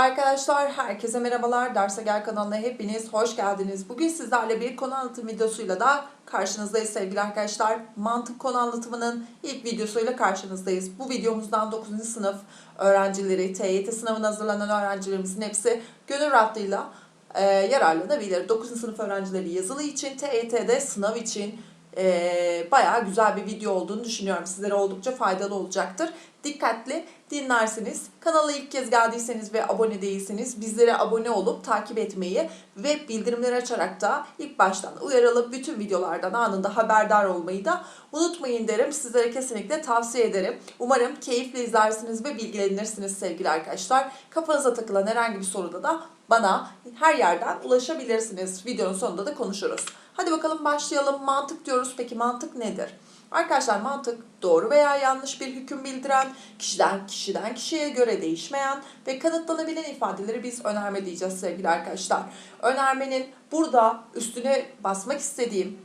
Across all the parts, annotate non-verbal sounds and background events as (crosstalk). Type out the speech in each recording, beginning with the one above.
Arkadaşlar herkese merhabalar. Derse Gel kanalına hepiniz hoş geldiniz. Bugün sizlerle bir konu anlatım videosuyla da karşınızdayız sevgili arkadaşlar. Mantık konu anlatımının ilk videosuyla karşınızdayız. Bu videomuzdan 9. sınıf öğrencileri, TYT sınavına hazırlanan öğrencilerimizin hepsi gönül rahatlığıyla e, yararlanabilir. 9. sınıf öğrencileri yazılı için, TYT'de sınav için e, bayağı güzel bir video olduğunu düşünüyorum. Sizlere oldukça faydalı olacaktır. Dikkatli dinlersiniz. Kanala ilk kez geldiyseniz ve abone değilseniz bizlere abone olup takip etmeyi ve bildirimleri açarak da ilk baştan uyarılıp bütün videolardan anında haberdar olmayı da unutmayın derim. Sizlere kesinlikle tavsiye ederim. Umarım keyifle izlersiniz ve bilgilenirsiniz sevgili arkadaşlar. Kafanıza takılan herhangi bir soruda da bana her yerden ulaşabilirsiniz. Videonun sonunda da konuşuruz. Hadi bakalım başlayalım. Mantık diyoruz. Peki mantık nedir? Arkadaşlar mantık doğru veya yanlış bir hüküm bildiren, kişiden kişiden kişiye göre değişmeyen ve kanıtlanabilen ifadeleri biz önerme diyeceğiz sevgili arkadaşlar. Önermenin burada üstüne basmak istediğim,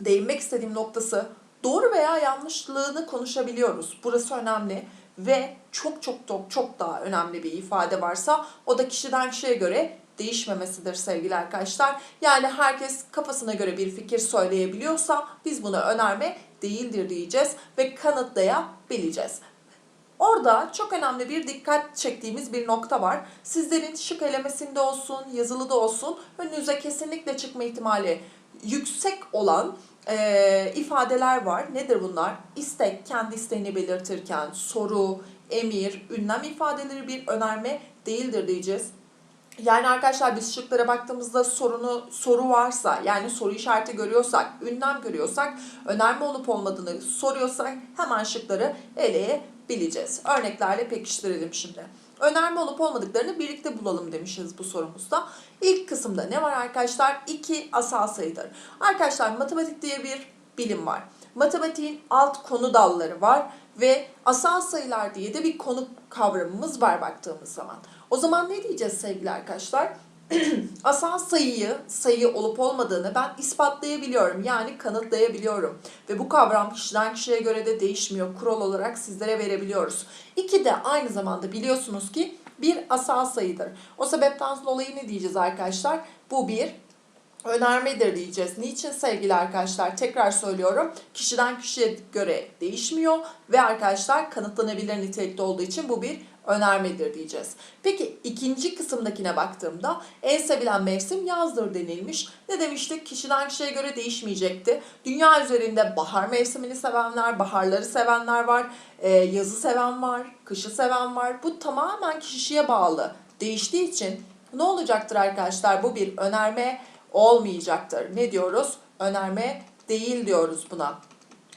değinmek istediğim noktası doğru veya yanlışlığını konuşabiliyoruz. Burası önemli ve çok çok çok çok daha önemli bir ifade varsa o da kişiden kişiye göre değişmemesidir sevgili arkadaşlar. Yani herkes kafasına göre bir fikir söyleyebiliyorsa biz bunu önerme değildir diyeceğiz ve kanıtlayabileceğiz. Orada çok önemli bir dikkat çektiğimiz bir nokta var. Sizlerin şık elemesinde olsun, yazılı da olsun önünüze kesinlikle çıkma ihtimali yüksek olan e, ifadeler var. Nedir bunlar? İstek, kendi isteğini belirtirken, soru, emir, ünlem ifadeleri bir önerme değildir diyeceğiz. Yani arkadaşlar biz şıklara baktığımızda sorunu soru varsa yani soru işareti görüyorsak, ünlem görüyorsak, önerme olup olmadığını soruyorsak hemen şıkları eleyebileceğiz. Örneklerle pekiştirelim şimdi. Önerme olup olmadıklarını birlikte bulalım demişiz bu sorumuzda. İlk kısımda ne var arkadaşlar? İki asal sayıdır. Arkadaşlar matematik diye bir bilim var. Matematiğin alt konu dalları var ve asal sayılar diye de bir konu kavramımız var baktığımız zaman. O zaman ne diyeceğiz sevgili arkadaşlar? (clears throat) asal sayıyı, sayı olup olmadığını ben ispatlayabiliyorum. Yani kanıtlayabiliyorum. Ve bu kavram kişiden kişiye göre de değişmiyor. Kural olarak sizlere verebiliyoruz. İki de aynı zamanda biliyorsunuz ki bir asal sayıdır. O sebepten dolayı ne diyeceğiz arkadaşlar? Bu bir önermedir diyeceğiz. Niçin sevgili arkadaşlar? Tekrar söylüyorum. Kişiden kişiye göre değişmiyor ve arkadaşlar kanıtlanabilir nitelikte olduğu için bu bir önermedir diyeceğiz. Peki ikinci kısımdakine baktığımda en sevilen mevsim yazdır denilmiş. Ne demiştik? Kişiden kişiye göre değişmeyecekti. Dünya üzerinde bahar mevsimini sevenler, baharları sevenler var, e, yazı seven var, kışı seven var. Bu tamamen kişiye bağlı. Değiştiği için ne olacaktır arkadaşlar? Bu bir önerme olmayacaktır. Ne diyoruz? Önerme değil diyoruz buna.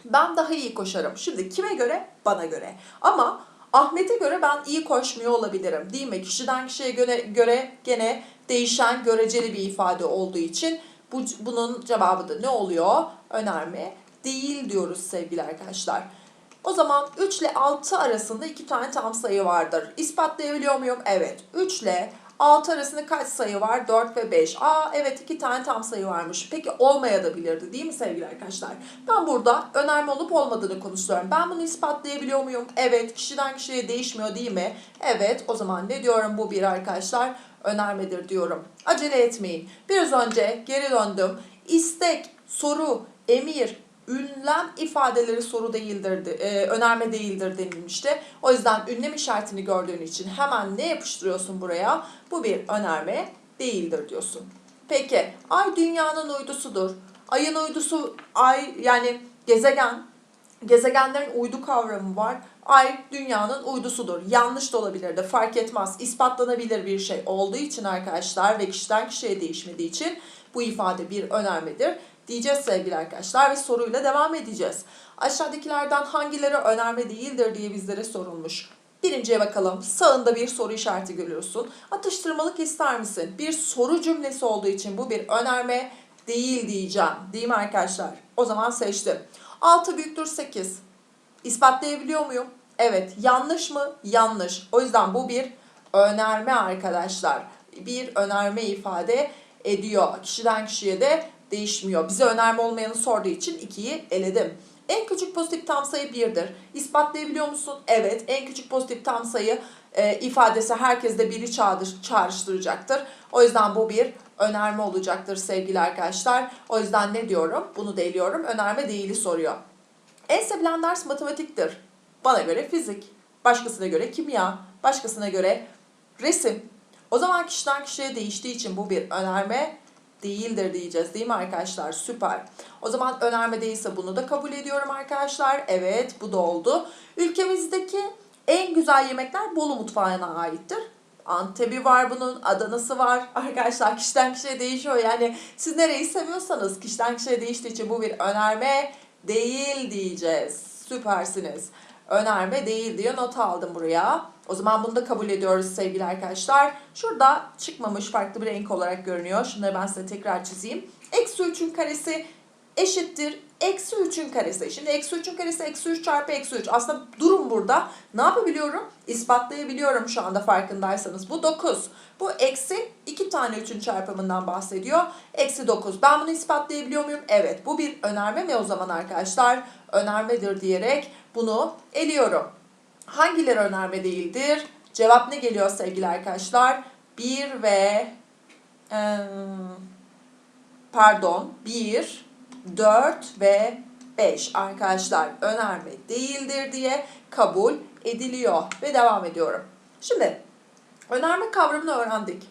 Ben daha iyi koşarım. Şimdi kime göre? Bana göre. Ama Ahmet'e göre ben iyi koşmuyor olabilirim. Değil mi? Kişiden kişiye göre, göre gene değişen göreceli bir ifade olduğu için bu, bunun cevabı da ne oluyor? Önerme değil diyoruz sevgili arkadaşlar. O zaman 3 ile 6 arasında iki tane tam sayı vardır. İspatlayabiliyor muyum? Evet. 3 ile 6 arasında kaç sayı var? 4 ve 5. Aa evet iki tane tam sayı varmış. Peki olmayabilirdi değil mi sevgili arkadaşlar? Ben burada önerme olup olmadığını konuşuyorum. Ben bunu ispatlayabiliyor muyum? Evet. Kişiden kişiye değişmiyor değil mi? Evet. O zaman ne diyorum bu bir arkadaşlar? Önermedir diyorum. Acele etmeyin. Biraz önce geri döndüm. İstek, soru, emir, ünlem ifadeleri soru değildir, e, önerme değildir denilmişti. O yüzden ünlem işaretini gördüğün için hemen ne yapıştırıyorsun buraya? Bu bir önerme değildir diyorsun. Peki ay dünyanın uydusudur. Ayın uydusu ay yani gezegen. Gezegenlerin uydu kavramı var. Ay dünyanın uydusudur. Yanlış da olabilir de fark etmez. İspatlanabilir bir şey olduğu için arkadaşlar ve kişiden kişiye değişmediği için bu ifade bir önermedir diyeceğiz sevgili arkadaşlar ve soruyla devam edeceğiz. Aşağıdakilerden hangileri önerme değildir diye bizlere sorulmuş. Birinciye bakalım. Sağında bir soru işareti görüyorsun. Atıştırmalık ister misin? Bir soru cümlesi olduğu için bu bir önerme değil diyeceğim. Değil mi arkadaşlar? O zaman seçtim. 6 büyüktür 8. İspatlayabiliyor muyum? Evet. Yanlış mı? Yanlış. O yüzden bu bir önerme arkadaşlar. Bir önerme ifade ediyor. Kişiden kişiye de değişmiyor. Bize önerme olmayanı sorduğu için 2'yi eledim. En küçük pozitif tam sayı 1'dir. İspatlayabiliyor musun? Evet. En küçük pozitif tam sayı e, ifadesi herkeste biri çağdır, çağrıştıracaktır. O yüzden bu bir önerme olacaktır sevgili arkadaşlar. O yüzden ne diyorum? Bunu da eliyorum. Önerme değili soruyor. En sevilen ders matematiktir. Bana göre fizik, başkasına göre kimya, başkasına göre resim. O zaman kişiden kişiye değiştiği için bu bir önerme değildir diyeceğiz değil mi arkadaşlar? Süper. O zaman önerme değilse bunu da kabul ediyorum arkadaşlar. Evet bu da oldu. Ülkemizdeki en güzel yemekler Bolu mutfağına aittir. Antep'i var bunun, Adana'sı var. (laughs) Arkadaşlar kişiden kişiye değişiyor. Yani siz nereyi seviyorsanız kişiden kişiye değiştiği için bu bir önerme değil diyeceğiz. Süpersiniz. Önerme değil diye not aldım buraya. O zaman bunu da kabul ediyoruz sevgili arkadaşlar. Şurada çıkmamış farklı bir renk olarak görünüyor. Şunları ben size tekrar çizeyim. Eksi 3'ün karesi eşittir. Eksi 3'ün karesi. Şimdi eksi 3'ün karesi eksi 3 çarpı eksi 3. Aslında durum burada. Ne yapabiliyorum? İspatlayabiliyorum şu anda farkındaysanız. Bu 9. Bu eksi 2 tane 3'ün çarpımından bahsediyor. Eksi 9. Ben bunu ispatlayabiliyor muyum? Evet. Bu bir önerme mi o zaman arkadaşlar? Önermedir diyerek bunu eliyorum. Hangileri önerme değildir? Cevap ne geliyor sevgili arkadaşlar? 1 ve eee, pardon 1, 4 ve 5 arkadaşlar önerme değildir diye kabul ediliyor ve devam ediyorum. Şimdi önerme kavramını öğrendik.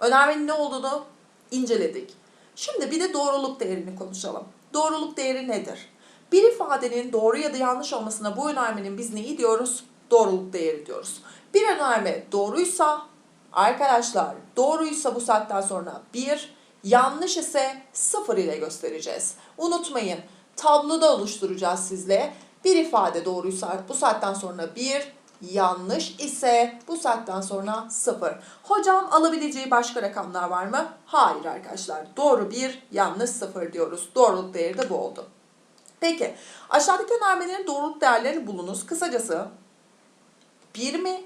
Önermenin ne olduğunu inceledik. Şimdi bir de doğruluk değerini konuşalım. Doğruluk değeri nedir? Bir ifadenin doğru ya da yanlış olmasına bu önermenin biz neyi diyoruz? Doğruluk değeri diyoruz. Bir önerme doğruysa arkadaşlar doğruysa bu saatten sonra 1, yanlış ise 0 ile göstereceğiz. Unutmayın tabloda oluşturacağız sizle. Bir ifade doğruysa bu saatten sonra 1, yanlış ise bu saatten sonra 0. Hocam alabileceği başka rakamlar var mı? Hayır arkadaşlar. Doğru 1, yanlış 0 diyoruz. Doğruluk değeri de bu oldu. Peki aşağıdaki önermelerin doğruluk değerlerini bulunuz. Kısacası 1 mi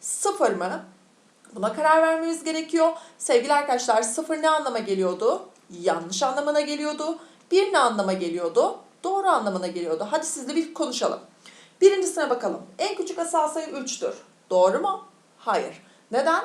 0 mı? Buna karar vermemiz gerekiyor. Sevgili arkadaşlar 0 ne anlama geliyordu? Yanlış anlamına geliyordu. 1 ne anlama geliyordu? Doğru anlamına geliyordu. Hadi sizle bir konuşalım. Birincisine bakalım. En küçük asal sayı 3'tür. Doğru mu? Hayır. Neden?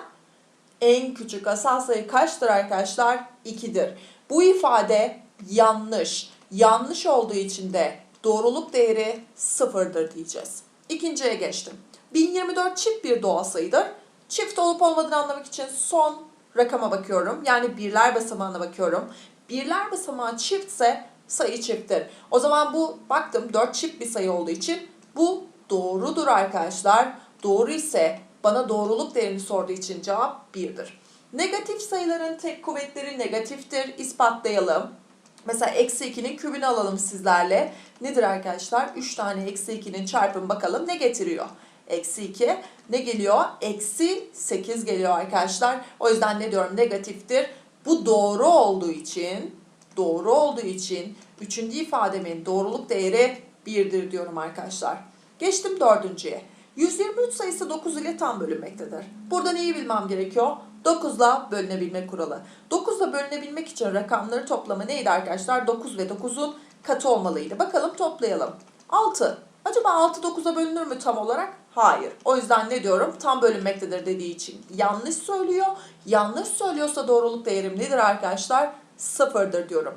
En küçük asal sayı kaçtır arkadaşlar? 2'dir. Bu ifade yanlış. Yanlış olduğu için de doğruluk değeri sıfırdır diyeceğiz. İkinciye geçtim. 1024 çift bir doğal sayıdır. Çift olup olmadığını anlamak için son rakama bakıyorum. Yani birler basamağına bakıyorum. Birler basamağı çiftse sayı çifttir. O zaman bu baktım 4 çift bir sayı olduğu için bu doğrudur arkadaşlar. Doğru ise bana doğruluk değerini sorduğu için cevap 1'dir. Negatif sayıların tek kuvvetleri negatiftir. İspatlayalım. Mesela eksi 2'nin kübünü alalım sizlerle. Nedir arkadaşlar? 3 tane eksi 2'nin çarpımı bakalım ne getiriyor? Eksi 2 ne geliyor? Eksi 8 geliyor arkadaşlar. O yüzden ne diyorum? Negatiftir. Bu doğru olduğu için, doğru olduğu için üçüncü ifademin doğruluk değeri 1'dir diyorum arkadaşlar. Geçtim dördüncüye. 123 sayısı 9 ile tam bölünmektedir. Burada neyi bilmem gerekiyor? 9 ile bölünebilme kuralı. 9 ile bölünebilmek için rakamları toplamı neydi arkadaşlar? 9 ve 9'un katı olmalıydı. Bakalım toplayalım. 6. Acaba 6 9'a bölünür mü tam olarak? Hayır. O yüzden ne diyorum? Tam bölünmektedir dediği için yanlış söylüyor. Yanlış söylüyorsa doğruluk değerim nedir arkadaşlar? Sıfırdır diyorum.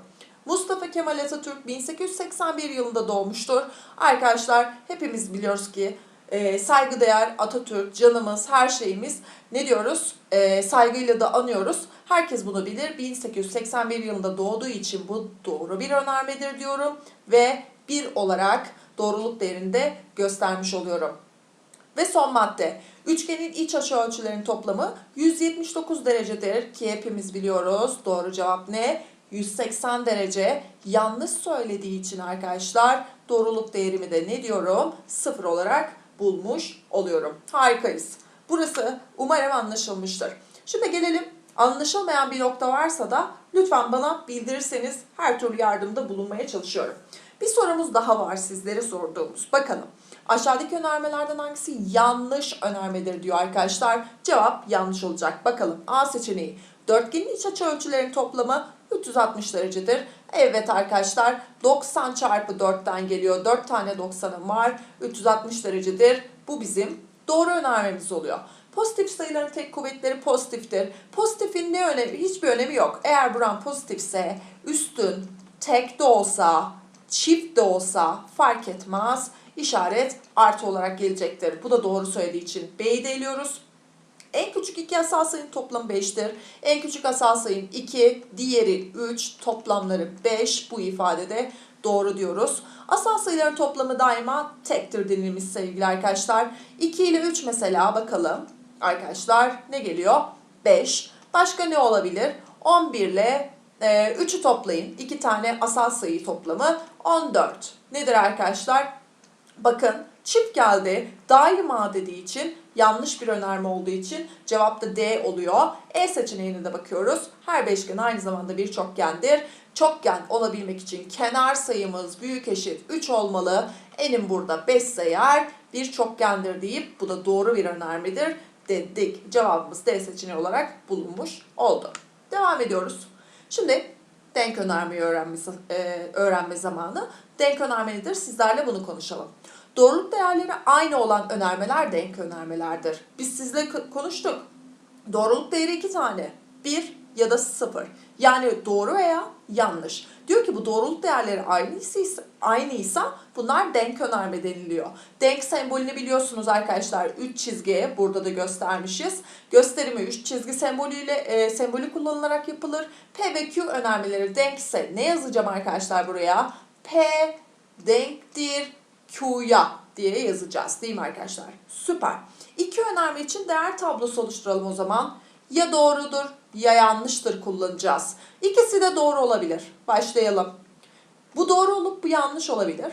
Mustafa Kemal Atatürk 1881 yılında doğmuştur. Arkadaşlar hepimiz biliyoruz ki e, saygıdeğer Atatürk, canımız, her şeyimiz ne diyoruz? E, saygıyla da anıyoruz. Herkes bunu bilir. 1881 yılında doğduğu için bu doğru bir önermedir diyorum. Ve bir olarak doğruluk değerini de göstermiş oluyorum. Ve son madde. Üçgenin iç açı ölçülerinin toplamı 179 derecedir ki hepimiz biliyoruz. Doğru cevap ne? 180 derece. Yanlış söylediği için arkadaşlar doğruluk değerimi de ne diyorum? Sıfır olarak bulmuş oluyorum. Harikayız. Burası umarım anlaşılmıştır. Şimdi gelelim anlaşılmayan bir nokta varsa da lütfen bana bildirirseniz her türlü yardımda bulunmaya çalışıyorum. Bir sorumuz daha var sizlere sorduğumuz. Bakalım. Aşağıdaki önermelerden hangisi yanlış önermedir diyor arkadaşlar. Cevap yanlış olacak. Bakalım A seçeneği. Dörtgenin iç açı ölçülerinin toplamı 360 derecedir. Evet arkadaşlar 90 çarpı 4'ten geliyor. 4 tane 90'ım var. 360 derecedir. Bu bizim doğru önermemiz oluyor. Pozitif sayıların tek kuvvetleri pozitiftir. Pozitifin ne önemi? Hiçbir önemi yok. Eğer buran pozitifse üstün tek de olsa, çift de olsa fark etmez. İşaret artı olarak gelecektir. Bu da doğru söylediği için B'yi de eliyoruz. En küçük iki asal sayının toplamı 5'tir. En küçük asal sayım 2, diğeri 3, toplamları 5. Bu ifadede doğru diyoruz. Asal sayıların toplamı daima tektir denilmiş sevgili arkadaşlar. 2 ile 3 mesela bakalım. Arkadaşlar ne geliyor? 5. Başka ne olabilir? 11 ile e, 3'ü toplayın. 2 tane asal sayı toplamı 14. Nedir arkadaşlar? Bakın çift geldi. Daima dediği için yanlış bir önerme olduğu için cevap da D oluyor. E seçeneğine de bakıyoruz. Her beşgen aynı zamanda bir çokgendir. Çokgen olabilmek için kenar sayımız büyük eşit 3 olmalı. Enim burada 5 ise eğer bir çokgendir deyip bu da doğru bir önermedir dedik. Cevabımız D seçeneği olarak bulunmuş oldu. Devam ediyoruz. Şimdi denk önermeyi öğrenme, e, öğrenme zamanı. Denk önerme nedir? Sizlerle bunu konuşalım. Doğruluk değerleri aynı olan önermeler denk önermelerdir. Biz sizle konuştuk. Doğruluk değeri iki tane. Bir ya da sıfır. Yani doğru veya yanlış. Diyor ki bu doğruluk değerleri aynıysa, aynıysa bunlar denk önerme deniliyor. Denk sembolünü biliyorsunuz arkadaşlar. 3 çizgiye burada da göstermişiz. Gösterimi 3 çizgi sembolüyle e, sembolü kullanılarak yapılır. P ve Q önermeleri denkse ne yazacağım arkadaşlar buraya? P denktir Q'ya diye yazacağız değil mi arkadaşlar? Süper. İki önerme için değer tablosu oluşturalım o zaman. Ya doğrudur ya yanlıştır kullanacağız. İkisi de doğru olabilir. Başlayalım. Bu doğru olup bu yanlış olabilir.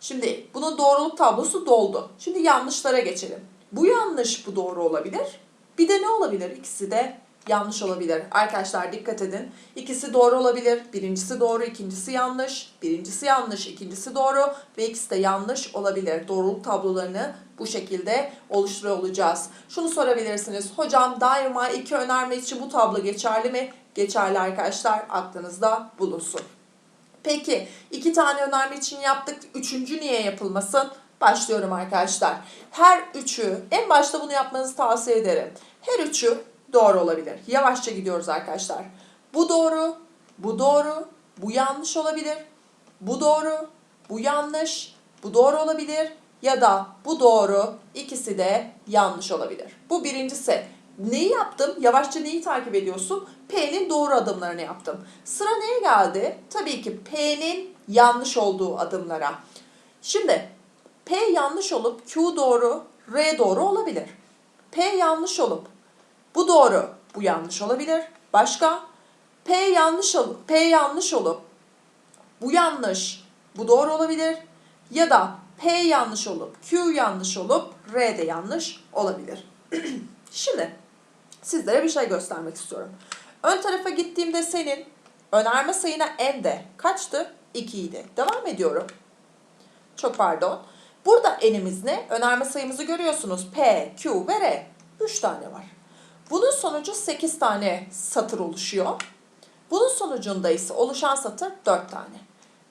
Şimdi bunun doğruluk tablosu doldu. Şimdi yanlışlara geçelim. Bu yanlış, bu doğru olabilir. Bir de ne olabilir? İkisi de yanlış olabilir. Arkadaşlar dikkat edin. İkisi doğru olabilir. Birincisi doğru, ikincisi yanlış. Birincisi yanlış, ikincisi doğru ve ikisi de yanlış olabilir. Doğruluk tablolarını bu şekilde oluşturuyor olacağız. Şunu sorabilirsiniz. Hocam daima iki önerme için bu tablo geçerli mi? Geçerli arkadaşlar. Aklınızda bulunsun. Peki iki tane önerme için yaptık. Üçüncü niye yapılmasın? Başlıyorum arkadaşlar. Her üçü en başta bunu yapmanızı tavsiye ederim. Her üçü doğru olabilir. Yavaşça gidiyoruz arkadaşlar. Bu doğru, bu doğru, bu yanlış olabilir. Bu doğru, bu yanlış, bu doğru olabilir ya da bu doğru, ikisi de yanlış olabilir. Bu birincisi. Neyi yaptım? Yavaşça neyi takip ediyorsun? P'nin doğru adımlarını yaptım. Sıra neye geldi? Tabii ki P'nin yanlış olduğu adımlara. Şimdi P yanlış olup Q doğru, R doğru olabilir. P yanlış olup bu doğru, bu yanlış olabilir. Başka? P yanlış olup P yanlış olup bu yanlış, bu doğru olabilir. Ya da P yanlış olup Q yanlış olup R de yanlış olabilir. (clears throat) Şimdi sizlere bir şey göstermek istiyorum. Ön tarafa gittiğimde senin önerme sayına n de kaçtı? 2 idi. Devam ediyorum. Çok pardon. Burada n'imiz ne? Önerme sayımızı görüyorsunuz. P, Q ve R. 3 tane var. Bunun sonucu 8 tane satır oluşuyor. Bunun sonucunda ise oluşan satır 4 tane.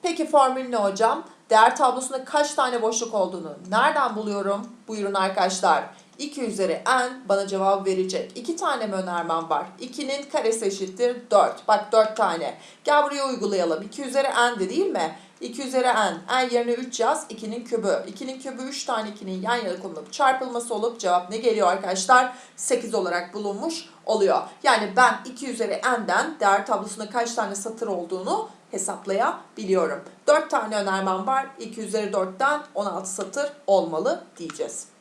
Peki formül ne hocam? Değer tablosunda kaç tane boşluk olduğunu nereden buluyorum? Buyurun arkadaşlar. 2 üzeri n bana cevap verecek. 2 tane mi önermem var? 2'nin karesi eşittir 4. Bak 4 tane. Gel buraya uygulayalım. 2 üzeri n de değil mi? 2 üzeri n. n yerine 3 yaz. 2'nin kübü. 2'nin kübü 3 tane 2'nin yan yana konulup çarpılması olup cevap ne geliyor arkadaşlar? 8 olarak bulunmuş oluyor. Yani ben 2 üzeri n'den değer tablosunda kaç tane satır olduğunu hesaplayabiliyorum. 4 tane önermem var. 2 üzeri 4'ten 16 satır olmalı diyeceğiz.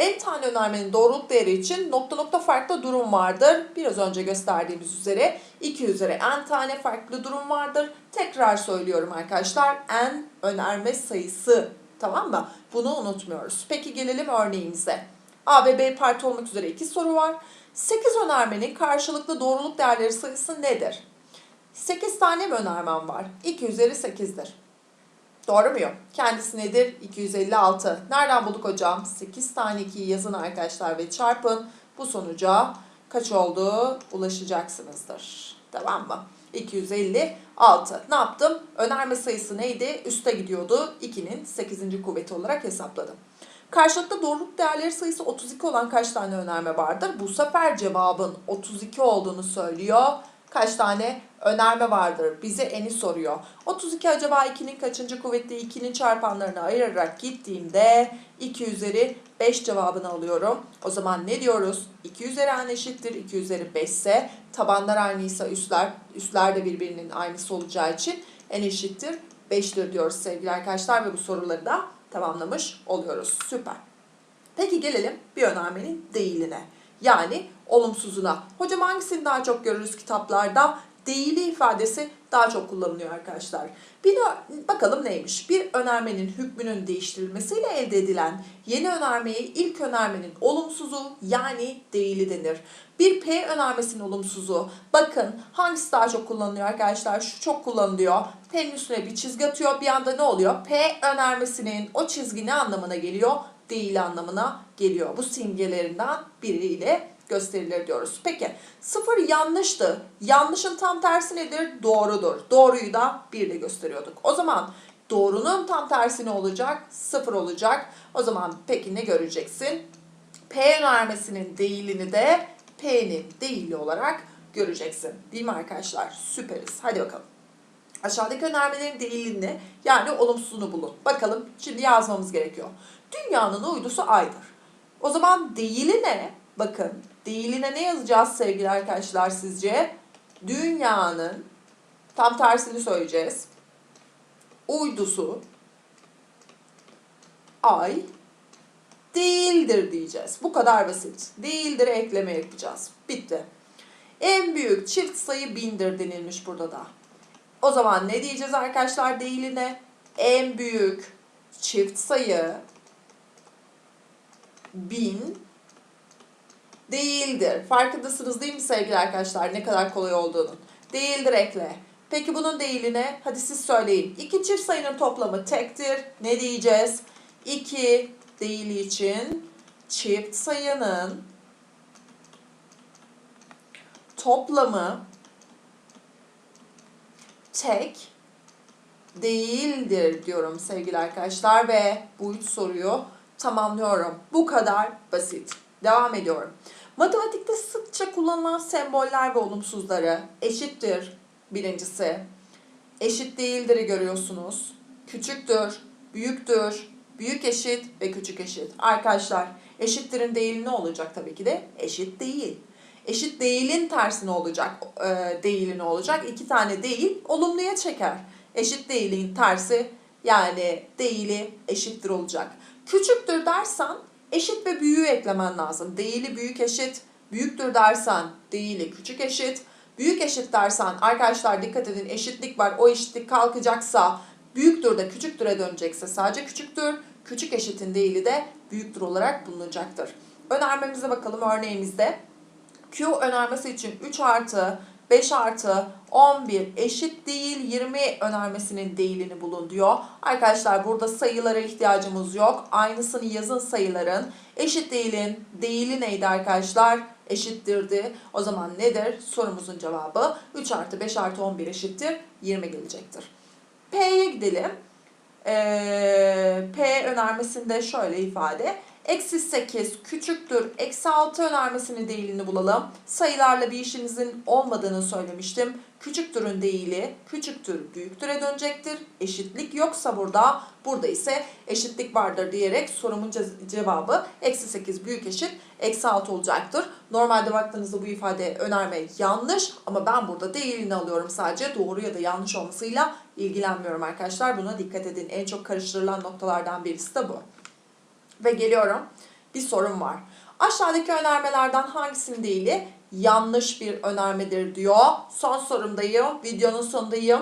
En tane önermenin doğruluk değeri için nokta nokta farklı durum vardır. Biraz önce gösterdiğimiz üzere 2 üzeri n tane farklı durum vardır. Tekrar söylüyorum arkadaşlar. n önerme sayısı. Tamam mı? Bunu unutmuyoruz. Peki gelelim örneğimize. A ve B parti olmak üzere iki soru var. 8 önermenin karşılıklı doğruluk değerleri sayısı nedir? 8 tane mi önermem var? 2 üzeri 8'dir. Doğru muyum? Kendisi nedir? 256. Nereden bulduk hocam? 8 tane 2'yi yazın arkadaşlar ve çarpın. Bu sonuca kaç oldu? Ulaşacaksınızdır. Tamam mı? 256. Ne yaptım? Önerme sayısı neydi? Üste gidiyordu. 2'nin 8. kuvveti olarak hesapladım. Karşılıklı doğruluk değerleri sayısı 32 olan kaç tane önerme vardır? Bu sefer cevabın 32 olduğunu söylüyor. Kaç tane önerme vardır? Bize eni soruyor. 32 acaba 2'nin kaçıncı kuvvetli 2'nin çarpanlarını ayırarak gittiğimde 2 üzeri 5 cevabını alıyorum. O zaman ne diyoruz? 2 üzeri n eşittir 2 üzeri 5 ise tabanlar aynıysa üstler, üstler de birbirinin aynısı olacağı için n eşittir 5'tir diyoruz sevgili arkadaşlar ve bu soruları da tamamlamış oluyoruz. Süper. Peki gelelim bir önermenin değiline. Yani olumsuzuna. Hocam hangisini daha çok görürüz kitaplarda? Değili ifadesi daha çok kullanılıyor arkadaşlar. Bir de bakalım neymiş? Bir önermenin hükmünün değiştirilmesiyle elde edilen yeni önermeye ilk önermenin olumsuzu yani değili denir. Bir P önermesinin olumsuzu. Bakın hangisi daha çok kullanılıyor arkadaşlar? Şu çok kullanılıyor. P'nin üstüne bir çizgi atıyor. Bir anda ne oluyor? P önermesinin o çizgi ne anlamına geliyor? Değil anlamına geliyor. Bu simgelerinden biriyle gösterilir diyoruz. Peki sıfır yanlıştı. Yanlışın tam tersi nedir? Doğrudur. Doğruyu da bir ile gösteriyorduk. O zaman doğrunun tam tersi ne olacak? Sıfır olacak. O zaman peki ne göreceksin? P önermesinin değilini de P'nin değili olarak göreceksin. Değil mi arkadaşlar? Süperiz. Hadi bakalım. Aşağıdaki önermelerin değilini yani olumsuzunu bulun. Bakalım şimdi yazmamız gerekiyor. Dünyanın uydusu aydır. O zaman değili ne? Bakın değiline ne yazacağız sevgili arkadaşlar sizce? Dünyanın tam tersini söyleyeceğiz. Uydusu ay değildir diyeceğiz. Bu kadar basit. Değildir ekleme yapacağız. Bitti. En büyük çift sayı bindir denilmiş burada da. O zaman ne diyeceğiz arkadaşlar değiline? En büyük çift sayı bin değildir. Farkındasınız değil mi sevgili arkadaşlar ne kadar kolay olduğunu? Değildir ekle. Peki bunun değiline hadi siz söyleyin. İki çift sayının toplamı tektir. Ne diyeceğiz? 2 değili için çift sayının toplamı tek değildir diyorum sevgili arkadaşlar ve bu üç soruyu tamamlıyorum. Bu kadar basit. Devam ediyorum. Matematikte sıkça kullanılan semboller ve olumsuzları eşittir birincisi. Eşit değildir'i görüyorsunuz. Küçüktür, büyüktür, büyük eşit ve küçük eşit. Arkadaşlar eşittirin değil ne olacak tabii ki de? Eşit değil. Eşit değilin tersi ne olacak? E, değili ne olacak? İki tane değil olumluya çeker. Eşit değilin tersi yani değili eşittir olacak. Küçüktür dersen eşit ve büyüğü eklemen lazım. Değili büyük eşit, büyüktür dersen değili küçük eşit. Büyük eşit dersen arkadaşlar dikkat edin eşitlik var. O eşitlik kalkacaksa büyüktür de küçüktüre dönecekse sadece küçüktür. Küçük eşitin değili de büyüktür olarak bulunacaktır. Önermemize bakalım örneğimizde. Q önermesi için 3 artı 5 artı 11 eşit değil 20 önermesinin değilini bulun diyor. Arkadaşlar burada sayılara ihtiyacımız yok. Aynısını yazın sayıların. Eşit değilin değili neydi arkadaşlar? Eşittirdi. O zaman nedir? Sorumuzun cevabı 3 artı 5 artı 11 eşittir 20 gelecektir. P'ye gidelim. Ee, P önermesinde şöyle ifade. Eksi 8 küçüktür. Eksi 6 önermesini değilini bulalım. Sayılarla bir işinizin olmadığını söylemiştim. Küçüktürün değili küçüktür büyüktüre dönecektir. Eşitlik yoksa burada, burada ise eşitlik vardır diyerek sorumun cevabı eksi 8 büyük eşit eksi 6 olacaktır. Normalde baktığınızda bu ifade önerme yanlış ama ben burada değilini alıyorum sadece doğru ya da yanlış olmasıyla ilgilenmiyorum arkadaşlar. Buna dikkat edin. En çok karıştırılan noktalardan birisi de bu. Ve geliyorum. Bir sorum var. Aşağıdaki önermelerden hangisinin değili yanlış bir önermedir diyor. Son sorumdayım. Videonun sonundayım.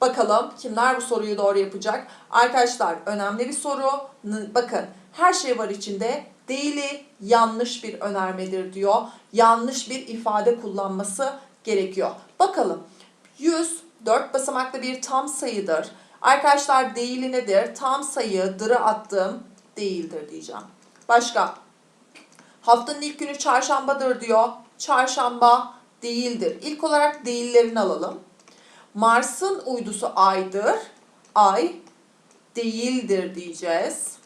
Bakalım kimler bu soruyu doğru yapacak. Arkadaşlar önemli bir soru. Bakın her şey var içinde. Değili yanlış bir önermedir diyor. Yanlış bir ifade kullanması gerekiyor. Bakalım 100 4 basamaklı bir tam sayıdır. Arkadaşlar değili nedir? Tam sayı dırı attım değildir diyeceğim. Başka. Haftanın ilk günü çarşambadır diyor. Çarşamba değildir. İlk olarak değillerini alalım. Mars'ın uydusu Ay'dır. Ay değildir diyeceğiz.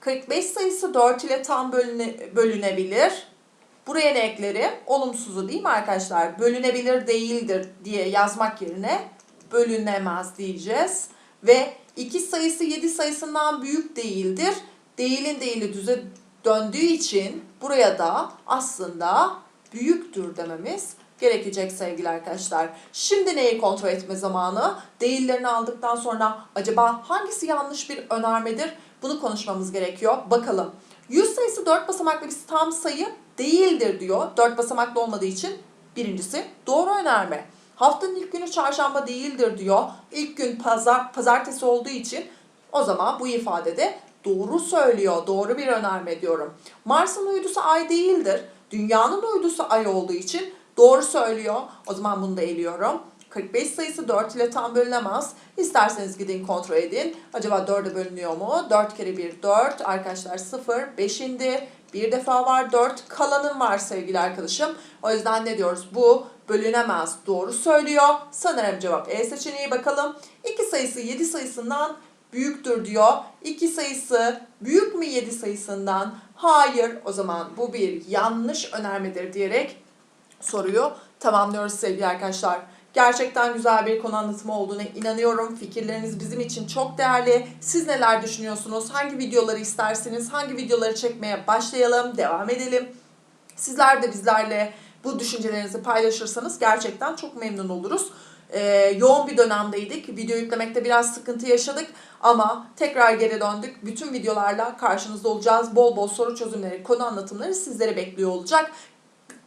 45 sayısı 4 ile tam bölüne, bölünebilir. Buraya ne eklerim? Olumsuzu değil mi arkadaşlar? Bölünebilir değildir diye yazmak yerine bölünemez diyeceğiz. Ve 2 sayısı 7 sayısından büyük değildir. Değilin değili düze döndüğü için buraya da aslında büyüktür dememiz gerekecek sevgili arkadaşlar. Şimdi neyi kontrol etme zamanı? Değillerini aldıktan sonra acaba hangisi yanlış bir önermedir? Bunu konuşmamız gerekiyor. Bakalım. 100 sayısı 4 basamaklı bir tam sayı değildir diyor. 4 basamaklı olmadığı için birincisi doğru önerme. Haftanın ilk günü çarşamba değildir diyor. İlk gün pazar, pazartesi olduğu için o zaman bu ifadede doğru söylüyor. Doğru bir önerme diyorum. Mars'ın uydusu ay değildir. Dünyanın uydusu ay olduğu için doğru söylüyor. O zaman bunu da eliyorum. 45 sayısı 4 ile tam bölünemez. İsterseniz gidin kontrol edin. Acaba 4'e bölünüyor mu? 4 kere 1 4. Arkadaşlar 0. 5 indi. Bir defa var 4. Kalanım var sevgili arkadaşım. O yüzden ne diyoruz? Bu bölünemez. Doğru söylüyor. Sanırım cevap E seçeneği bakalım. 2 sayısı 7 sayısından büyüktür diyor. 2 sayısı büyük mü 7 sayısından? Hayır. O zaman bu bir yanlış önermedir diyerek soruyu tamamlıyoruz sevgili arkadaşlar. Gerçekten güzel bir konu anlatımı olduğuna inanıyorum. Fikirleriniz bizim için çok değerli. Siz neler düşünüyorsunuz? Hangi videoları istersiniz? Hangi videoları çekmeye başlayalım? Devam edelim. Sizler de bizlerle bu düşüncelerinizi paylaşırsanız gerçekten çok memnun oluruz. Ee, yoğun bir dönemdeydik. Video yüklemekte biraz sıkıntı yaşadık ama tekrar geri döndük. Bütün videolarla karşınızda olacağız. Bol bol soru çözümleri, konu anlatımları sizlere bekliyor olacak.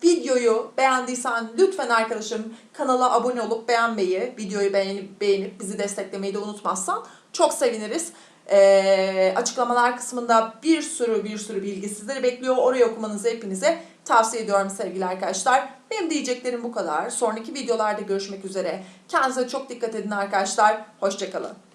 Videoyu beğendiysen lütfen arkadaşım kanala abone olup beğenmeyi, videoyu beğenip beğenip bizi desteklemeyi de unutmazsan çok seviniriz. Ee, açıklamalar kısmında bir sürü bir sürü bilgi sizleri bekliyor. Orayı okumanızı hepinize tavsiye ediyorum sevgili arkadaşlar. Benim diyeceklerim bu kadar. Sonraki videolarda görüşmek üzere. Kendinize çok dikkat edin arkadaşlar. Hoşçakalın.